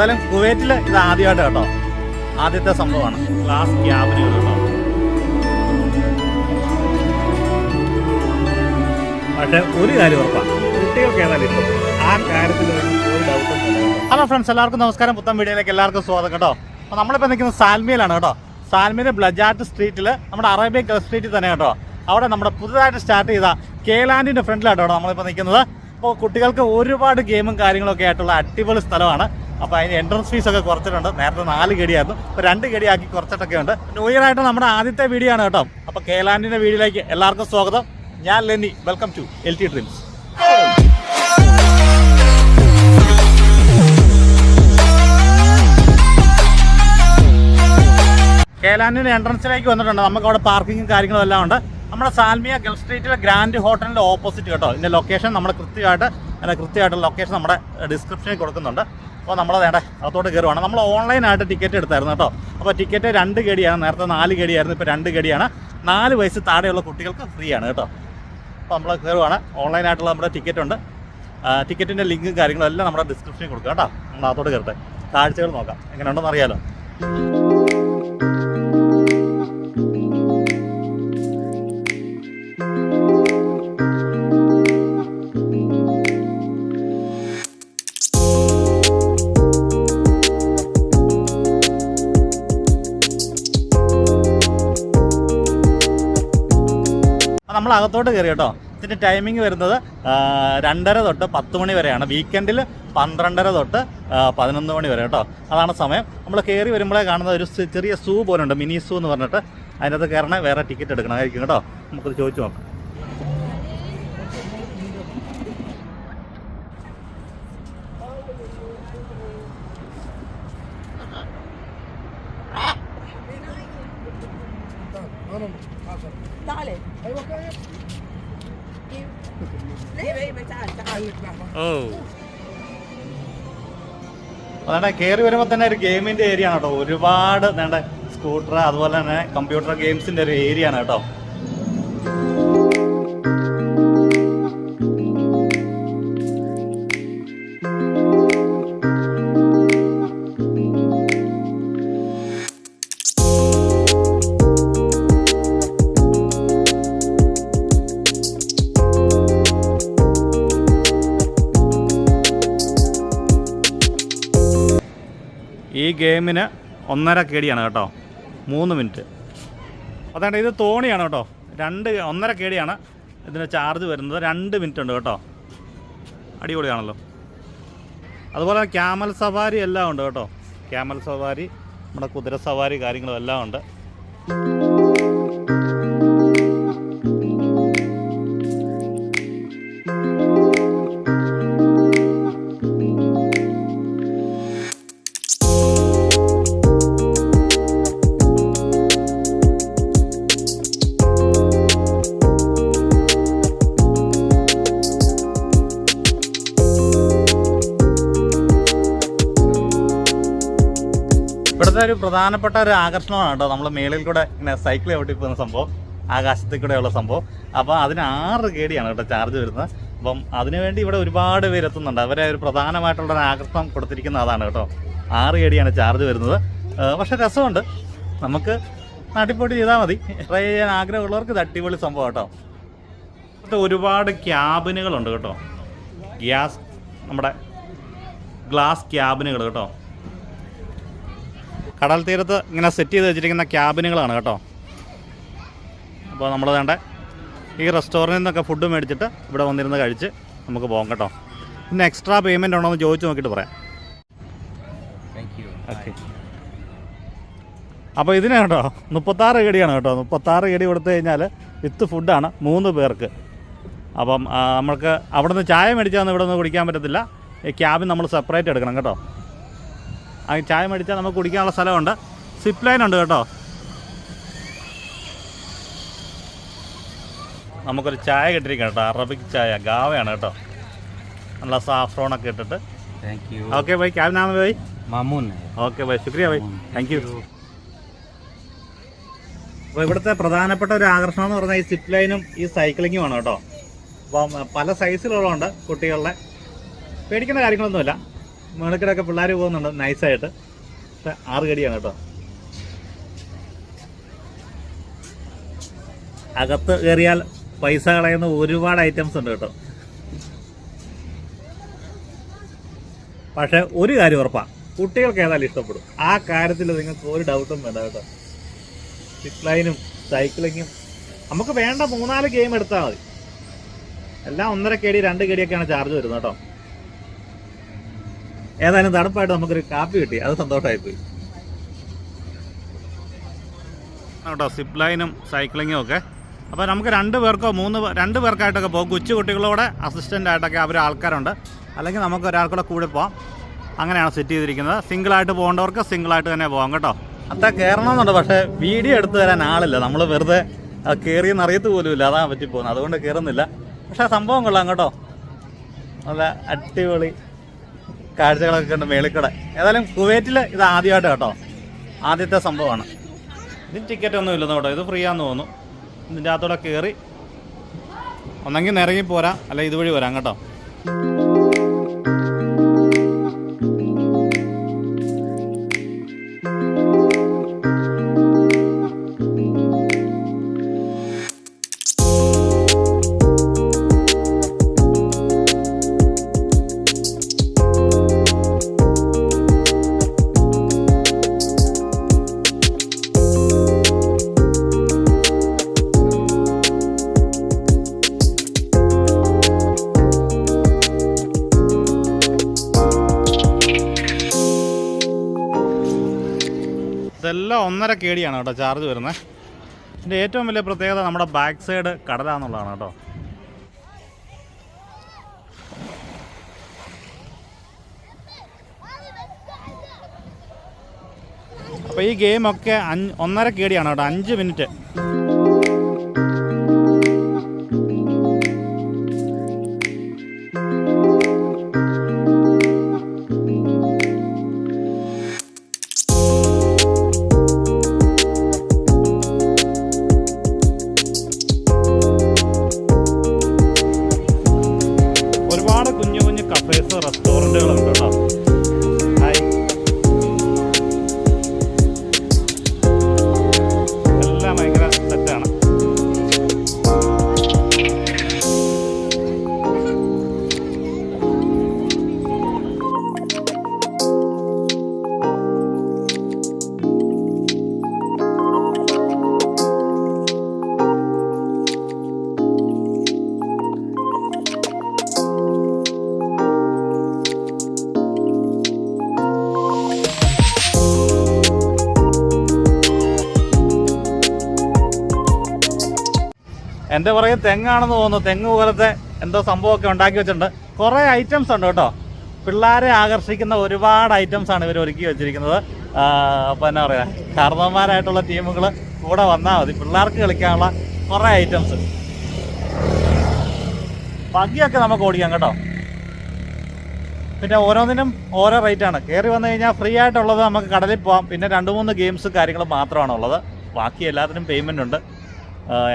ഏതായാലും കുവൈറ്റിൽ ഇത് ആദ്യമായിട്ട് കേട്ടോ. ആദ്യത്തെ സംഭവമാണ്. ക്ലാസ് ക്യാബിനുകൾ കേട്ടോ. പക്ഷെ ഒരു കാര്യം ഉറപ്പാണ് കുട്ടികൾക്ക് ഏതായാലും ആ കാര്യത്തിൽ ഒരു ഡൗട്ടും ഹലോ ഫ്രണ്ട്സ് എല്ലാവർക്കും നമസ്കാരം. പുത്തൻ വീഡിയോയിലേക്ക് എല്ലാവർക്കും സ്വാഗതം കേട്ടോ. അപ്പോൾ നമ്മളിപ്പോൾ നിൽക്കുന്നത് സാൽമിയിലാണ് കേട്ടോ. സാൽമിയിലെ ബ്ലജാറ്റ് സ്ട്രീറ്റിൽ നമ്മുടെ അറേബ്യൻ സ്ട്രീറ്റിൽ തന്നെ കേട്ടോ. അവിടെ നമ്മുടെ പുതുതായിട്ട് സ്റ്റാർട്ട് ചെയ്ത കേലാൻഡിന്റെ ഫ്രണ്ടിലാണ് കേട്ടോ നമ്മളിപ്പോൾ നിൽക്കുന്നത്. അപ്പോൾ കുട്ടികൾക്ക് ഒരുപാട് ഗെയിമും കാര്യങ്ങളൊക്കെ ആയിട്ടുള്ള അടിപൊളി സ്ഥലമാണ്. അപ്പോൾ അതിന് എൻട്രൻസ് ഫീസൊക്കെ കുറച്ചിട്ടുണ്ട്. നേരത്തെ നാല് ഗഡിയായിരുന്നു ഇപ്പോൾ രണ്ട് ഗഡിയാക്കി കുറച്ചിട്ടൊക്കെ ഉണ്ട്. ന്യൂ ഇയർ ആയിട്ട് നമ്മുടെ ആദ്യത്തെ വീഡിയോ ആണ് കേട്ടോ. അപ്പോൾ കേലാൻഡിന്റെ വീഡിയോയിലേക്ക് എല്ലാവർക്കും സ്വാഗതം. ഞാൻ Leni welcome to L T Dreams കേലാൻഡിന്റെ എൻട്രൻസിലേക്ക് വന്നിട്ടുണ്ട്. നമുക്ക് അവിടെ പാർക്കിങ്ങും കാര്യങ്ങളും എല്ലാം ഉണ്ട്. നമ്മുടെ സാൽമിയ ഗൾഫ് സ്ട്രീറ്റിലെ ഗ്രാൻഡ് ഹോട്ടലിന്റെ ഓപ്പോസിറ്റ് കേട്ടോ. ഇതിന്റെ ലൊക്കേഷൻ നമ്മൾ കൃത്യമായിട്ട് അതിന്റെ കൃത്യമായിട്ടുള്ള ലൊക്കേഷൻ നമ്മുടെ ഡിസ്ക്രിപ്ഷനിൽ കൊടുക്കുന്നുണ്ട്. അപ്പോൾ നമ്മൾ വേണ്ട അകത്തോട്ട് കയറുവാണ് നമ്മൾ ഓൺലൈനായിട്ട് ടിക്കറ്റ് എടുത്തായിരുന്നു കേട്ടോ. അപ്പോൾ ടിക്കറ്റ് രണ്ട് ഗടിയാണ് നേരത്തെ നാല് ഗടിയായിരുന്നു ഇപ്പോൾ രണ്ട് ഗടിയാണ്. നാല് വയസ്സ് താഴെയുള്ള കുട്ടികൾക്ക് ഫ്രീ ആണ് കേട്ടോ അപ്പോൾ നമ്മൾ കയറുവാണ് ഓൺലൈനായിട്ടുള്ള നമ്മുടെ ടിക്കറ്റ് ഉണ്ട്. ടിക്കറ്റിന്റെ ലിങ്കും കാര്യങ്ങളും എല്ലാം നമ്മുടെ ഡിസ്ക്രിപ്ഷനിൽ കൊടുക്കുക കേട്ടോ. നമ്മൾ അകത്തോട്ട് കയറട്ടെ കാഴ്ചകൾ നോക്കാം. എങ്ങനെയുണ്ടെന്ന് അറിയാലോ. നമ്മൾ അകത്തോട്ട് കയറി കേട്ടോ. ഇതിന്റെ ടൈമിംഗ് വരുന്നത് രണ്ടര തൊട്ട് പത്ത് മണി വരെയാണ്. വീക്കെൻഡിൽ പന്ത്രണ്ടര തൊട്ട് പതിനൊന്ന് മണി വരെ കേട്ടോ. അതാണ് സമയം. നമ്മൾ കയറി വരുമ്പോഴേ കാണുന്ന ഒരു ചെറിയ സൂ പോലുണ്ട്. മിനി സൂ എന്ന് പറഞ്ഞിട്ട് അതിനകത്ത് കയറണേ വേറെ ടിക്കറ്റ് എടുക്കണമായിരിക്കും കേട്ടോ. നമുക്കത് ചോദിച്ചു നോക്കാം. അതാണ്ട് കയറി വരുമ്പോൾ തന്നെ ഒരു ഗെയിമിന്റെ ഏരിയ ആണ് കേട്ടോ. ഒരുപാട് സ്കൂട്ടർ അതുപോലെ തന്നെ കമ്പ്യൂട്ടർ ഗെയിംസിന്റെ ഒരു ഏരിയ ആണ് കേട്ടോ. ഗെയിമിന് ഒന്നര കേടിയാണ് കേട്ടോ. മൂന്ന് മിനിറ്റ്. അതാണ്ട് ഇത് തോണിയാണ് കേട്ടോ. രണ്ട് ഒന്നര കേടിയാണ് ഇതിന്റെ ചാർജ് വരുന്നത്. രണ്ട് മിനിറ്റ് ഉണ്ട് കേട്ടോ. അടിപൊളിയാണല്ലോ. അതുപോലെ ക്യാമൽ സവാരി എല്ലാം ഉണ്ട് കേട്ടോ. ക്യാമൽ സവാരി നമ്മുടെ കുതിര സവാരി കാര്യങ്ങളും എല്ലാം ഉണ്ട്. ഇവിടുത്തെ ഒരു പ്രധാനപ്പെട്ട ഒരു ആകർഷണമാണ് കേട്ടോ. നമ്മൾ മേളിൽ കൂടെ ഇങ്ങനെ സൈക്കിൾ ചവിട്ടി പോകുന്ന സംഭവം ആകാശത്തിൽ കൂടെയുള്ള സംഭവം. അപ്പോൾ അതിന് ആറ് കേടിയാണ് കേട്ടോ ചാർജ് വരുന്നത്. അപ്പം അതിനുവേണ്ടി ഇവിടെ ഒരുപാട് പേര് എത്തുന്നുണ്ട്. അവരെ ഒരു പ്രധാനമായിട്ടുള്ള ഒരു ആകർഷണം കൊടുത്തിരിക്കുന്ന അതാണ് കേട്ടോ. ആറ് കേടിയാണ് ചാർജ് വരുന്നത്. പക്ഷെ രസമുണ്ട്. നമുക്ക് നാട്ടിപ്പോട്ട് ചെയ്താൽ മതി. ട്രൈ ചെയ്യാൻ ആഗ്രഹമുള്ളവർക്ക് ഇത് അടിപൊളി സംഭവം കേട്ടോ. ഒരുപാട് ക്യാബിനുകളുണ്ട് കേട്ടോ. ഗ്യാസ് നമ്മുടെ ഗ്ലാസ് ക്യാബിനുകൾ കേട്ടോ. കടൽ തീരത്ത് ഇങ്ങനെ സെറ്റ് ചെയ്ത് വെച്ചിരിക്കുന്ന ക്യാബിനുകളാണ് കേട്ടോ. അപ്പോൾ നമ്മൾ വേണ്ട ഈ റെസ്റ്റോറന്റിൽ നിന്നൊക്കെ ഫുഡ് മേടിച്ചിട്ട് ഇവിടെ വന്നിരുന്ന് കഴിച്ച് നമുക്ക് പോകാം കേട്ടോ. പിന്നെ എക്സ്ട്രാ പേയ്മെന്റ് ഉണ്ടോ എന്ന് ചോദിച്ച് നോക്കിയിട്ട് പറയാം. ഓക്കെ അപ്പോൾ ഇതിന് കേട്ടോ മുപ്പത്താറ് ഗടിയാണ് കേട്ടോ. മുപ്പത്താറ് ഗടി കൊടുത്തു കഴിഞ്ഞാൽ വിത്ത് ഫുഡാണ് മൂന്ന് പേർക്ക്. അപ്പം നമ്മൾക്ക് അവിടെ നിന്ന് ചായ മേടിച്ചാൽ ഇവിടെ നിന്ന് കുടിക്കാൻ പറ്റത്തില്ല. ഈ ക്യാബിൻ നമ്മൾ സെപ്പറേറ്റ് എടുക്കണം കേട്ടോ. ചായ മേടിച്ചാൽ നമുക്ക് കുടിക്കാനുള്ള സ്ഥലമുണ്ട്. സിപ്പ് ലൈൻ ഉണ്ട് കേട്ടോ. നമുക്കൊരു ചായ കിട്ടിരിക്കാം കേട്ടോ. അറബിക് ചായ ഗാവയാണ് കേട്ടോ. നല്ല സാഫ്രോണൊക്കെ ഇട്ടിട്ട്. താങ്ക് യു ഓക്കെ ബൈ ക്യാബ് നാമ ബൈ Mamun. ഓക്കെ ബൈ ശുക്രിയ ബൈ താങ്ക് യു അപ്പോൾ ഇവിടുത്തെ പ്രധാനപ്പെട്ട ഒരു ആകർഷണം എന്ന് പറഞ്ഞാൽ ഈ സിപ്പ് ലൈനും ഈ സൈക്ലിങ്ങുമാണ് കേട്ടോ. അപ്പം പല സൈസിലുള്ളതുകൊണ്ട് കുട്ടികളുടെ. പേടിക്കേണ്ട കാര്യങ്ങളൊന്നുമില്ല. മേളക്കിടൊക്കെ പിള്ളേർ പോകുന്നുണ്ട്. നൈസായിട്ട് പക്ഷെ ആറ് കടിയാണ് കേട്ടോ. അകത്ത് കയറിയാൽ പൈസ കളയുന്ന ഒരുപാട് ഐറ്റംസ് ഉണ്ട് കേട്ടോ. പക്ഷെ ഒരു കാര്യം ഉറപ്പാ. കുട്ടികൾക്ക് ഏതായാലും ഇഷ്ടപ്പെടും. ആ കാര്യത്തിൽ നിങ്ങൾക്ക് ഒരു ഡൗട്ടും വേണ്ട കേട്ടോ. സിപ്പ് ലൈനും സൈക്ലിങ്ങും നമുക്ക് വേണ്ട മൂന്നാൽ ഗെയിം എടുത്താൽ മതി. എല്ലാം ഒന്നര കെ ഡി രണ്ട് കെ ഡി ചാർജ് വരുന്നത് കേട്ടോ. ഏതായാലും തണുപ്പായിട്ട് നമുക്കൊരു കാപ്പി കിട്ടി. അത് സന്തോഷമായി പോയി കേട്ടോ സിപ്പ് ലൈനും സൈക്ലിങ്ങും ഒക്കെ. അപ്പോൾ നമുക്ക് രണ്ട് പേർക്കോ മൂന്ന് രണ്ട് പേർക്കായിട്ടൊക്കെ പോകും. കൊച്ചു കുട്ടികളോടെ അസിസ്റ്റന്റ് ആയിട്ടൊക്കെ അവർ ആൾക്കാരുണ്ട്. അല്ലെങ്കിൽ നമുക്ക് ഒരാൾക്കൂടെ കൂടെ പോകാം അങ്ങനെയാണ് സെറ്റ് ചെയ്തിരിക്കുന്നത്. സിംഗിളായിട്ട് പോകേണ്ടവർക്ക് സിംഗിളായിട്ട് തന്നെ പോകാം കേട്ടോ. അത്ര കയറണമെന്നുണ്ട് പക്ഷേ വീഡിയോ എടുത്തു തരാൻ ആളില്ല. നമ്മൾ വെറുതെ കയറിയെന്ന് അറിയത്ത് പോലും ഇല്ല. അതാണ് പറ്റി പോകുന്നത് അതുകൊണ്ട് കയറുന്നില്ല പക്ഷേ സംഭവം കൊള്ളാം കേട്ടോ. നല്ല അടിപൊളി കാഴ്ചകളൊക്കെ ഉണ്ട് മേളിക്കട ഏതായാലും കുവൈറ്റിൽ ഇത് ആദ്യമായിട്ട് കേട്ടോ. ആദ്യത്തെ സംഭവമാണ്. ഇതിന് ടിക്കറ്റ് ഒന്നും ഇല്ലെന്ന് കേട്ടോ. ഇത് ഫ്രീ ആണെന്ന് തോന്നുന്നു. ഇതിന്റെ അകത്തൂടെ കയറി ഒന്നെങ്കിൽ നിറങ്ങി പോരാ. അല്ല ഇതുവഴി വരാം കേട്ടോ. ഇതെല്ലാം ഒന്നര കെ ഡിയാണ് കേട്ടോ ചാർജ് വരുന്നത്. ഇതിന്റെ ഏറ്റവും വലിയ പ്രത്യേകത നമ്മുടെ ബാക്ക് സൈഡ് കടലാന്നുള്ളതാണ് കേട്ടോ. അപ്പോൾ ഈ ഗെയിമൊക്കെ അഞ്ച് ഒന്നര കെ ഡിയാണ് കേട്ടോ അഞ്ച് മിനിറ്റ് എന്റെ പുറകെ തെങ്ങാണെന്ന് തോന്നുന്നു. തെങ്ങ് പോലത്തെ എന്തോ സംഭവമൊക്കെ ഉണ്ടാക്കി വെച്ചിട്ടുണ്ട്. കുറേ ഐറ്റംസ് ഉണ്ട് കേട്ടോ. പിള്ളേരെ ആകർഷിക്കുന്ന ഒരുപാട് ഐറ്റംസ് ആണ് ഇവർ ഒരുക്കി വെച്ചിരിക്കുന്നത്. അപ്പൊ അപ്പോൾ എന്നാ പറയുക കാരണവന്മാരായിട്ടുള്ള ടീമുകൾ കൂടെ വന്നാൽ മതി. പിള്ളേർക്ക് കളിക്കാനുള്ള കുറേ ഐറ്റംസ് പകിയൊക്കെ നമുക്ക് ഓടിക്കാം കേട്ടോ. പിന്നെ ഓരോന്നിനും ഓരോ റേറ്റ് ആണ്. കയറി വന്നു കഴിഞ്ഞാൽ ഫ്രീ ആയിട്ടുള്ളത് നമുക്ക് കടലിൽ പോകാം പിന്നെ രണ്ട് മൂന്ന് ഗെയിംസ് കാര്യങ്ങൾ മാത്രമാണ് ഉള്ളത് ബാക്കി എല്ലാത്തിനും പേയ്മെന്റ് ഉണ്ട്.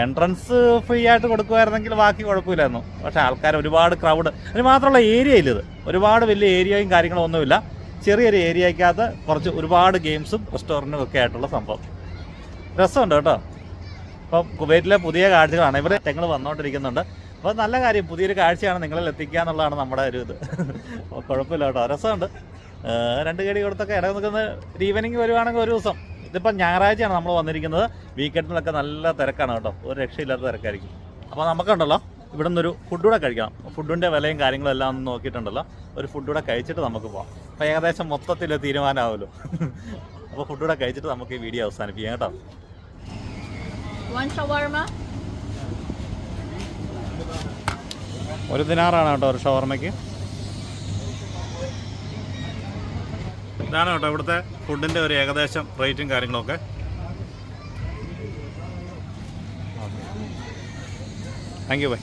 എൻട്രൻസ് ഫ്രീ ആയിട്ട് കൊടുക്കുമായിരുന്നെങ്കിൽ ബാക്കി കുഴപ്പമില്ലായിരുന്നു. പക്ഷെ ആൾക്കാർ ഒരുപാട് ക്രൗഡ് അതിന് മാത്രമുള്ള ഏരിയ ഇല്ല ഇത്. ഒരുപാട് വലിയ ഏരിയയും കാര്യങ്ങളും ഒന്നുമില്ല. ചെറിയൊരു ഏരിയക്കകത്ത് കുറച്ച് ഒരുപാട് ഗെയിംസും റെസ്റ്റോറന്റും ഒക്കെ ആയിട്ടുള്ള സംഭവം. രസമുണ്ട് കേട്ടോ. അപ്പം കുവൈറ്റിലെ പുതിയ കാഴ്ചകളാണ്. ഇവർ ഞങ്ങൾ വന്നുകൊണ്ടിരിക്കുന്നുണ്ട് അപ്പോൾ നല്ല കാര്യം പുതിയൊരു കാഴ്ചയാണ് നിങ്ങളിൽ എത്തിക്കുക എന്നുള്ളതാണ് നമ്മുടെ ഒരു ഇത്. കുഴപ്പമില്ല കേട്ടോ. രസമുണ്ട്. രണ്ട് കടി കൊടുത്തൊക്കെ ഇട നിൽക്കുന്ന ഈവനിങ് വരുവാണെങ്കിൽ ഒരു ദിവസം. ഇതിപ്പോൾ ഞായറാഴ്ചയാണ് നമ്മൾ വന്നിരിക്കുന്നത്. വീക്കെൻഡിലൊക്കെ നല്ല തിരക്കാണ് കേട്ടോ. ഒരു രക്ഷയില്ലാത്ത തിരക്കായിരിക്കും. അപ്പോൾ നമുക്കുണ്ടല്ലോ ഇവിടെ നിന്നൊരു ഫുഡ് കൂടെ കഴിക്കണം. ഫുഡിന്റെ വിലയും കാര്യങ്ങളും എല്ലാം ഒന്ന് നോക്കിയിട്ടുണ്ടല്ലോ. ഒരു ഫുഡ് കൂടെ കഴിച്ചിട്ട് നമുക്ക് പോകാം അപ്പോൾ ഏകദേശം മൊത്തത്തിൽ തീരുമാനമാവുമല്ലോ അപ്പോൾ ഫുഡ് കൂടെ കഴിച്ചിട്ട് നമുക്ക് ഈ വീഡിയോ അവസാനിപ്പിക്കാം കേട്ടോ? ഒരു ദിനാറാണ് കേട്ടോ ഒരു ഷവർമയ്ക്ക്. ഇതാണ് കേട്ടോ ഇവിടുത്തെ ഫുഡിന്റെ ഒരു ഏകദേശം റേറ്റും കാര്യങ്ങളൊക്കെ. താങ്ക് യു ബൈ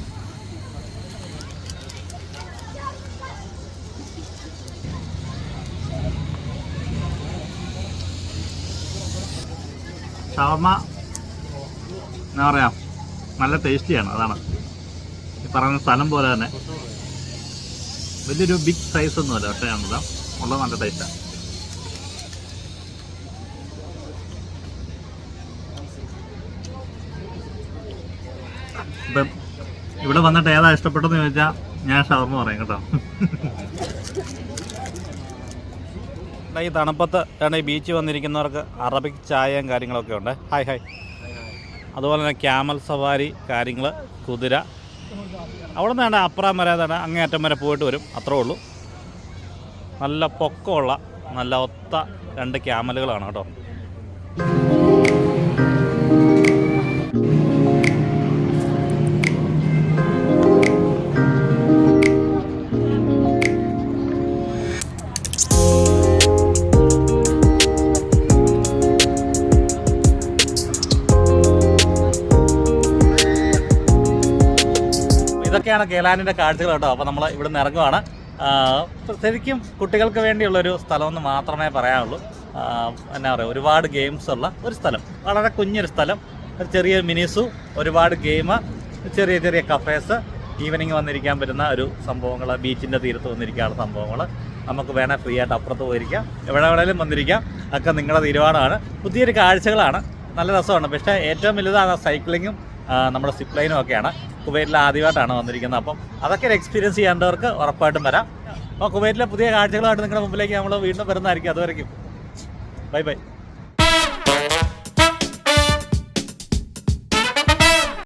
ഷവർമ എന്താ പറയാ നല്ല ടേസ്റ്റിയാണ് അതാണ്. ഈ പറയുന്ന സ്ഥലം പോലെ തന്നെ. വലിയൊരു ബിഗ് സൈസ് ഒന്നുമല്ല പക്ഷേ ഉള്ളത് നല്ല ടേസ്റ്റാണ് ഇപ്പം ഇവിടെ വന്നിട്ട് ഏതാ ഇഷ്ടപ്പെട്ടതെന്ന് ചോദിച്ചാൽ ഞാൻ ഷവർമ്മ പറയും കേട്ടോ. ഈ തണുപ്പത്ത് ആണ് ഈ ബീച്ച് വന്നിരിക്കുന്നവർക്ക് അറബിക് ചായയും കാര്യങ്ങളൊക്കെ ഉണ്ട്. Hi hi. അതുപോലെ തന്നെ ക്യാമൽ സവാരി കാര്യങ്ങൾ കുതിര. അവിടെ നിന്നാണ് അപ്പുറം വരെ തന്നെ അങ്ങേയറ്റം വരെ പോയിട്ട് വരും. അത്രേ ഉള്ളൂ. നല്ല പൊക്കമുള്ള നല്ല ഒത്ത രണ്ട് ക്യാമലുകളാണ് കേട്ടോ. ഇതൊക്കെയാണ് കേലാനിന്റെ കാഴ്ചകൾ കേട്ടോ. അപ്പോൾ നമ്മൾ ഇവിടെ നിന്ന് ഇറങ്ങുവാണ് ശരിക്കും കുട്ടികൾക്ക് വേണ്ടിയുള്ളൊരു സ്ഥലമെന്ന് മാത്രമേ പറയാനുള്ളൂ. എന്നാ പറയുക ഒരുപാട് ഗെയിംസ് ഉള്ള ഒരു സ്ഥലം. വളരെ കുഞ്ഞൊരു സ്ഥലം. ഒരു ചെറിയ മിനിസു ഒരുപാട് ഗെയിം ചെറിയ ചെറിയ കഫേസ് ഈവനിങ് വന്നിരിക്കാൻ പറ്റുന്ന ഒരു സംഭവങ്ങൾ ബീച്ചിന്റെ തീരത്ത് വന്നിരിക്കാനുള്ള സംഭവങ്ങൾ നമുക്ക് വേണേൽ ഫ്രീ ആയിട്ട് അപ്പുറത്ത് പോയിരിക്കാം. എവിടെ വേണേലും വന്നിരിക്കാം. ഒക്കെ നിങ്ങളുടെ തീരുമാനമാണ്. പുതിയൊരു കാഴ്ചകളാണ്. നല്ല രസമാണ്. പക്ഷേ ഏറ്റവും വലുതാണ് സൈക്ലിങ്ങും നമ്മുടെ സിപ്ലൈനും ഒക്കെയാണ്. കുവൈറ്റിൽ ആദ്യമായിട്ടാണ് വന്നിരിക്കുന്നത്. അപ്പം അതൊക്കെ ഒരു എക്സ്പീരിയൻസ് ചെയ്യേണ്ടവർക്ക് ഉറപ്പായിട്ടും വരാം. അപ്പോൾ കുവൈറ്റിലെ പുതിയ കാഴ്ചകളായിട്ട് നിങ്ങളുടെ മുമ്പിലേക്ക് നമ്മൾ വീണ്ടും വരുന്നതായിരിക്കും. അതുവരെയും ബൈ ബൈ.